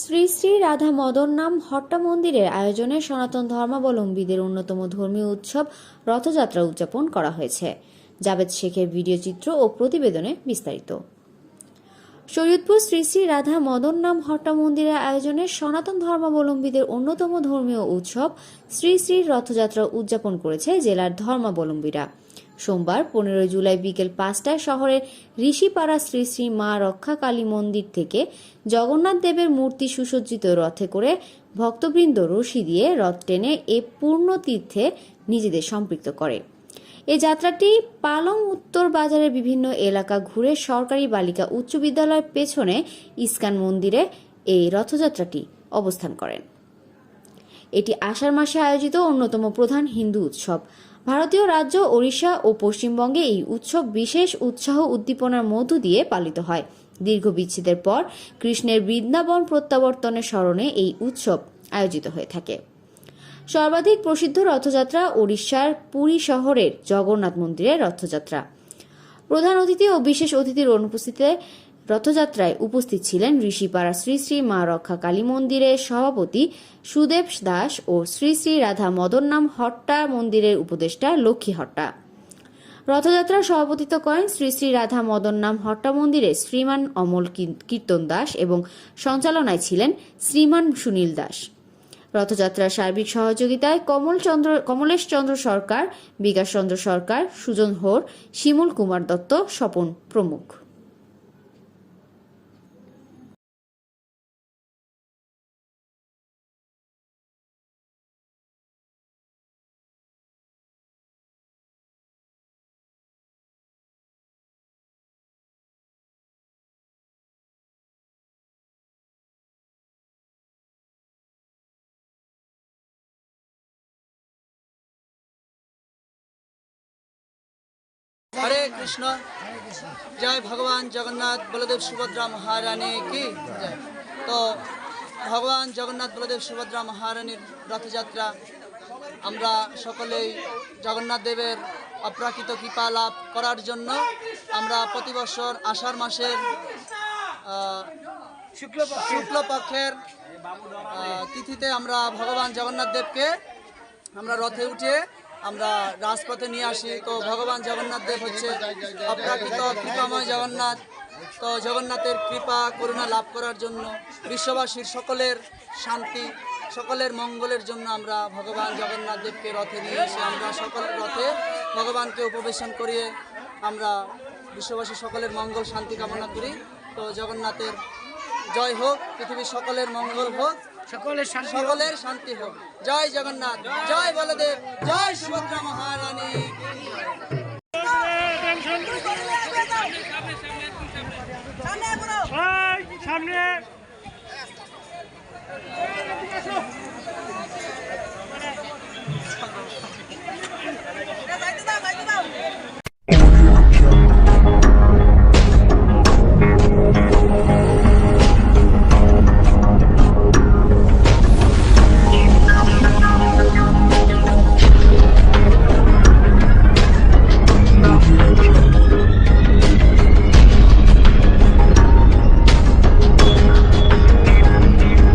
শ্রী শ্রী রাধা মদন নাম হট্টা মন্দিরের আয়োজনে সনাতন ধর্মাবলম্বীদের অন্যতম ধর্মীয় উৎসব রথযাত্রা উদযাপন করা হয়েছে। জাভেদ শেখের ভিডিও চিত্র ও প্রতিবেদনে বিস্তারিত। শরীয়তপুর শ্রী শ্রী রাধা মদন নাম হট্টা মন্দিরের আয়োজনে সনাতন ধর্মাবলম্বীদের অন্যতম ধর্মীয় উৎসব শ্রী শ্রী রথযাত্রা উদযাপন করেছে জেলার ধর্মাবলম্বীরা। সোমবার পনেরোই জুলাই বিকেল পাঁচটায় শহরের ঋষিপাড়া শ্রী শ্রী মা রক্ষা কালী মন্দির থেকে জগন্নাথ দেবের মূর্তি সুসজ্জিত রথে করে ভক্তবৃন্দ রশি দিয়ে রথ টেনে এ পূর্ণ তীর্থে নিজেদের সম্পৃক্ত করে। এ যাত্রাটি পালং উত্তর বাজারের বিভিন্ন এলাকা ঘুরে সরকারি বালিকা উচ্চ বিদ্যালয়ের পেছনে ইস্কান মন্দিরে এই রথযাত্রাটি অবস্থান করেন। এটি আষাঢ় মাসে আয়োজিত অন্যতম প্রধান হিন্দু উৎসব। ভারতীয় রাজ্য ওড়িশা ও পশ্চিমবঙ্গে এই উৎসব বিশেষ উৎসাহ উদ্দীপনার মধ্য দিয়ে পালিত হয়। দীর্ঘ বিচ্ছেদের পর কৃষ্ণের বৃন্দাবন প্রত্যাবর্তনের স্মরণে এই উৎসব আয়োজিত হয়ে থাকে। সর্বাধিক প্রসিদ্ধ রথযাত্রা ওড়িশার পুরী শহরের জগন্নাথ মন্দিরের রথযাত্রা। প্রধান অতিথি ও বিশেষ অতিথির অনুপস্থিতিতে রথযাত্রায় উপস্থিত ছিলেন ঋষিপাড়া শ্রী শ্রী মা রক্ষা কালী মন্দিরের সভাপতি সুদেব দাস ও শ্রী শ্রী রাধা মদন নাম হট্টা মন্দিরের উপদেষ্টা লক্ষ্মী হট্টা। রথযাত্রার সভাপতিত্ব করেন শ্রী শ্রী রাধা মদন নাম হট্টা মন্দিরে শ্রীমান অমল কীর্তন দাস এবং সঞ্চালনায় ছিলেন শ্রীমান সুনীল দাস। রথযাত্রার সার্বিক সহযোগিতায় কমল চন্দ্র কমলেশ চন্দ্র সরকার, বিকাশ চন্দ্র সরকার, সুজন হোর, শিমুল কুমার দত্ত, স্বপন প্রমুখ। হরে কৃষ্ণ। জয় ভগবান জগন্নাথ বলদেব সুভদ্রা মহারানী কি? তো ভগবান জগন্নাথ বলদেব সুভদ্রা মহারানীর রথযাত্রা আমরা সকলেই জগন্নাথ দেবের অপ্রাকৃত কৃপা লাভ করার জন্য আমরা প্রতি বছর আষাঢ় মাসের শুক্লপক্ষের তিথিতে আমরা ভগবান জগন্নাথ দেবকে আমরা রথে উঠে আমরা রাজপথে নিয়ে আসি। তো ভগবান জগন্নাথ দেব হচ্ছে অপ্রাকৃত কৃপাময় জগন্নাথ। তো জগন্নাথের কৃপা, করুণা লাভ করার জন্য বিশ্ববাসীর সকলের শান্তি, সকলের মঙ্গলের জন্য আমরা ভগবান জগন্নাথ দেবকে রথে নিয়ে এসে আমরা সকল রথে ভগবানকে উপবেশন করিয়ে আমরা বিশ্ববাসী সকলের মঙ্গল শান্তি কামনা করি। তো জগন্নাথের জয় হোক, পৃথিবীর সকলের মঙ্গল হোক। সকলের শান্তি হোক। সকলের শান্তি হোক। জয় জগন্নাথ জয় বলদেব জয় সুভদ্রা মহারানী। সামনে